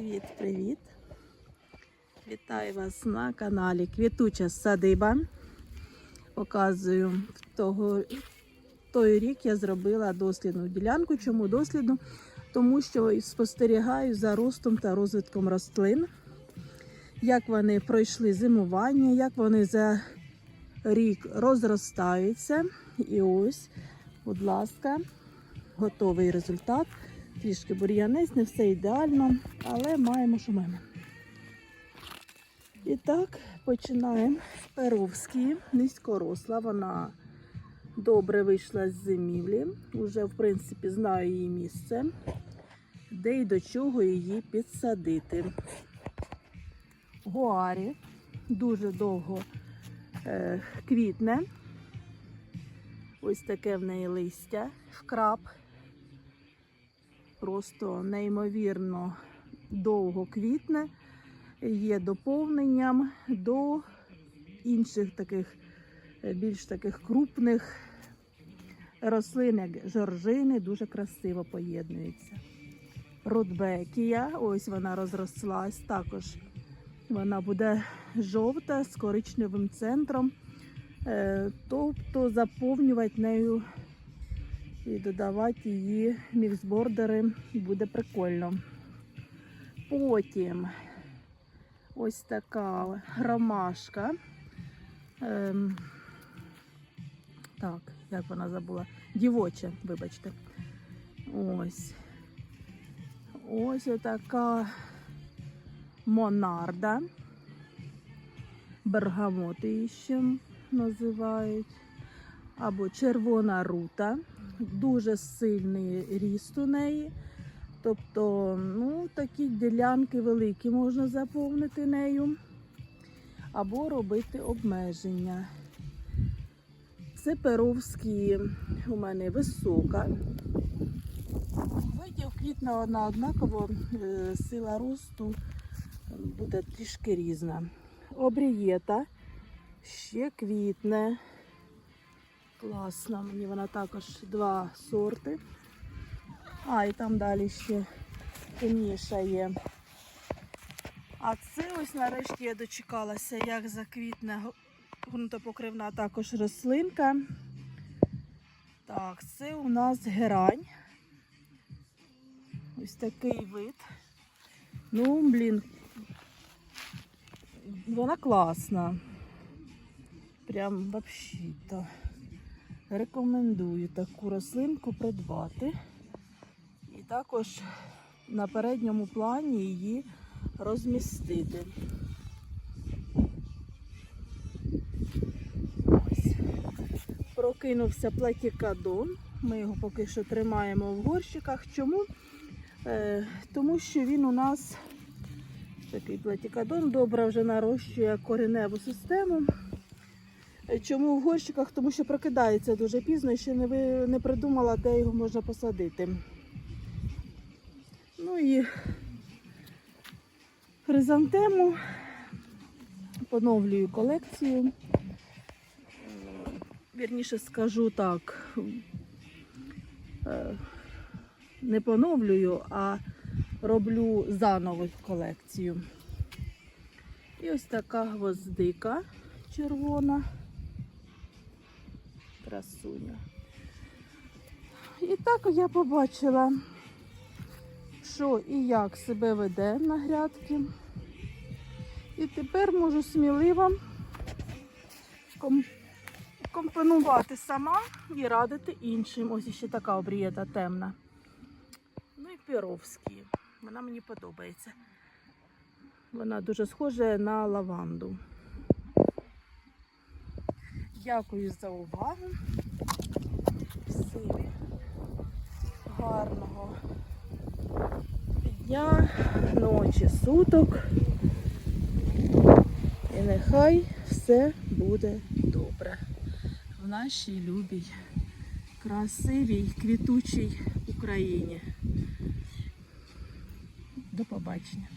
Привіт-привіт! Вітаю вас на каналі Квітуча Садиба. Показую того, той рік я зробила дослідну ділянку. Чому дослідну? Тому що спостерігаю за ростом та розвитком рослин, як вони пройшли зимування, як вони за рік розростаються. І ось, будь ласка, готовий результат. Трішки бур'янець, не все ідеально, але маємо, що маємо. І так, починаємо. Перовські, низькоросла. Вона добре вийшла з зимівлі. Уже, в принципі, знаю її місце, де і до чого її підсадити. Гуарі дуже довго е, квітне. Ось таке в неї листя, вкрап просто неймовірно довго квітне, є доповненням до інших таких е, більш таких крупних рослин, як жоржини, дуже красиво поєднуються. Рудбекія, ось вона розрослась, також вона буде жовта з коричневим центром, е, тобто заповнювати нею і додавати її міксбордери буде прикольно. Потім ось така ромашка. Ем, так, як вона забула? Дівоча, вибачте. Ось. Ось така монарда. Бергамот її ще називають. Або червона рута дуже сильний ріст у неї. Тобто, ну, такі ділянки великі можна заповнити нею, або робити обмеження. Це перовські у мене висока. Видів квітна одна однаково, е, сила росту буде трішки різна. Обрієта ще квітне. Класна, мені вона також два сорти. А, і там далі ще темніша є. А це ось нарешті я дочекалася, як заквітне ґрунтопокривна також рослинка. Так, це у нас герань. Ось такий вид. Ну, блін, вона класна. Прям взагалі-то. Рекомендую таку рослинку придбати. І також на передньому плані її розмістити. Ось. Прокинувся платікадон. Ми його поки що тримаємо в горщиках. Чому? Е, тому що він у нас такий платікадон добре вже нарощує кореневу систему. Чому в горщиках? Тому що прокидається дуже пізно і ще не, ви, не придумала, де його можна посадити. Ну і хризантему поновлюю колекцію. Вірніше скажу так, е, не поновлюю, а роблю заново колекцію. І ось така гвоздика червона красуня. І так я побачила, що і як себе веде на грядки. І тепер можу сміливо компонувати сама і радити іншим. Ось ще така обрієта темна. Ну і піровські. Вона мені подобається. Вона дуже схожа на лаванду. Дякую за увагу. Всім гарного дня, ночі, суток. І нехай все буде добре в нашій любій, красивій, квітучій Україні. До побачення.